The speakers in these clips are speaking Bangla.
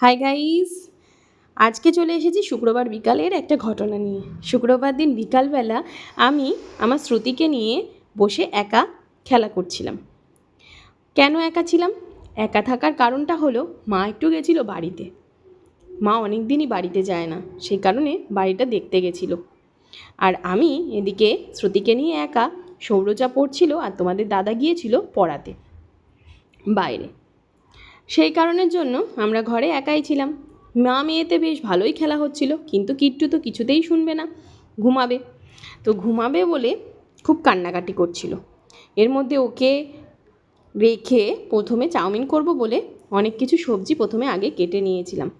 হাই গাইস আজকে চলে এসেছি শুক্রবার বিকালের একটা ঘটনা নিয়ে। শুক্রবার দিন বিকালবেলা আমি আমার শ্রুতিকে নিয়ে বসে একা খেলা করছিলাম। কেন একা ছিলাম? একা থাকার কারণটা হলো, মা একটু গেছিল বাড়িতে। মা অনেক দিনই বাড়িতে যায় না, সেই কারণে বাড়িটা দেখতে গেছিল। আর আমি এদিকে শ্রুতিকে নিয়ে একা সৌরজা পড়ছিল আর তোমাদের দাদা গিয়েছিল পড়াতে। বাইরে। সেই কারণের জন্য আমরা ঘরে একাই ছিলাম। মা মেয়েতে বেশ ভালোই খেলা হচ্ছিল, কিন্তু কিট্টু তো কিছুতেই শুনবে না। ঘুমাবে। তো ঘুমাবে বলে খুব কান্নাকাটি করছিল। এর মধ্যে ওকে রেখে প্রথমে চাউমিন করব বলে অনেক কিছু সবজি প্রথমে আগে কেটে নিয়েছিলাম।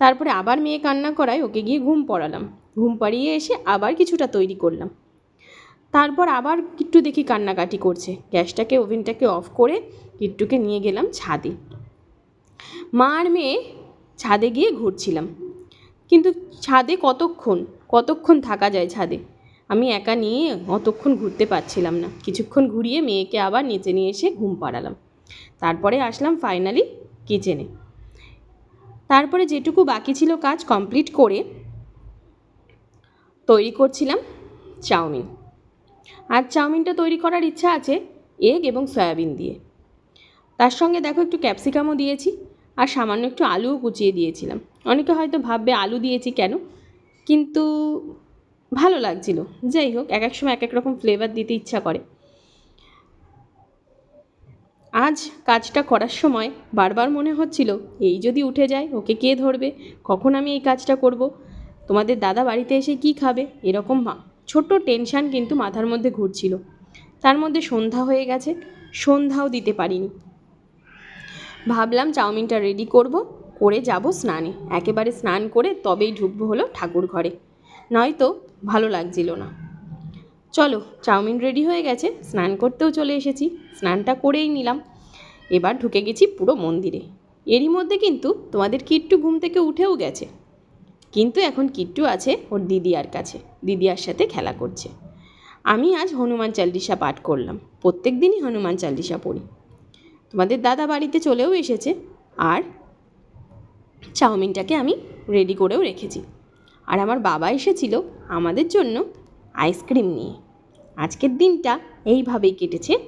তারপরে আবার মেয়ে কান্না করায় ওকে গিয়ে ঘুম পড়ালাম। ঘুম পাড়িয়ে এসে আবার কিছুটা তৈরি করলাম। তারপর আবার কিট্টু দেখি কান্নাকাটি করছে। গ্যাসটাকে, ওভেনটাকে অফ করে কিট্টুকে নিয়ে গেলাম ছাদে। মা আর মেয়ে ছাদে গিয়ে ঘুরছিলাম। কিন্তু ছাদে কতক্ষণ? কতক্ষণ থাকা যায় ছাদে? আমি একা নিয়ে অতক্ষণ ঘুরতে পারছিলাম না। কিছুক্ষণ ঘুরিয়ে মেয়েকে আবার নিচে নিয়ে এসে ঘুম পাড়ালাম। তারপরে আসলাম ফাইনালি কিচেনে তারপরে যেটুকু বাকি ছিল কাজ কমপ্লিট করে তৈরি করছিলাম চাউমিন। আর চাউমিনটা তৈরি করার ইচ্ছা আছে এগ এবং সয়াবিন দিয়ে। তার সঙ্গে দেখো একটু ক্যাপসিকামও দিয়েছি। আর সামান্য একটু আলুও কুচিয়ে দিয়েছিলাম। অনেকে হয়তো ভাববে, আলু দিয়েছি কেন? কিন্তু ভালো লাগছিল। যাই হোক, এক এক সময় এক এক রকম ফ্লেভার দিতে ইচ্ছা করে। আজ কাজটা করার সময় বারবার মনে হচ্ছিল, এই যদি উঠে যায়, ওকে কে ধরবে? কখন আমি এই কাজটা করব? তোমাদের দাদা বাড়িতে এসে কি খাবে? এরকম ছোট্ট টেনশান কিন্তু মাথার মধ্যে ঘুরছিল। তার মধ্যে সন্ধ্যা হয়ে গেছে। সন্ধ্যাও দিতে পারিনি। ভাবলাম চাউমিনটা রেডি করব, করে যাব স্নানে। একেবারে স্নান করে তবেই ঢুকবো হলো ঠাকুর ঘরে। নয়তো ভালো লাগছিল না। চলো, চাউমিন রেডি হয়ে গেছে, স্নান করতেও চলে এসেছি। স্নানটা করেই নিলাম। এবার ঢুকে গেছি পুরো মন্দিরে। এরই মধ্যে কিন্তু তোমাদের কিট্টু ঘুম থেকে উঠেও গেছে। কিন্তু এখন কিট্টু আছে ওর দিদিয়ার কাছে। দিদিয়ার সাথে খেলা করছে। আমি আজ হনুমান চাল্লিশা পাঠ করলাম। প্রত্যেক দিনই হনুমান চাল্লিশা পড়ি। তোমাদের দাদা বাড়িতে চলেও এসেছে। আর চাউমিনটাকে আমি রেডি করেও রেখেছি। আর আমার বাবা এসেছিল আমাদের জন্য আইসক্রিম নিয়ে। আজকের দিনটা এইভাবেই কেটেছে।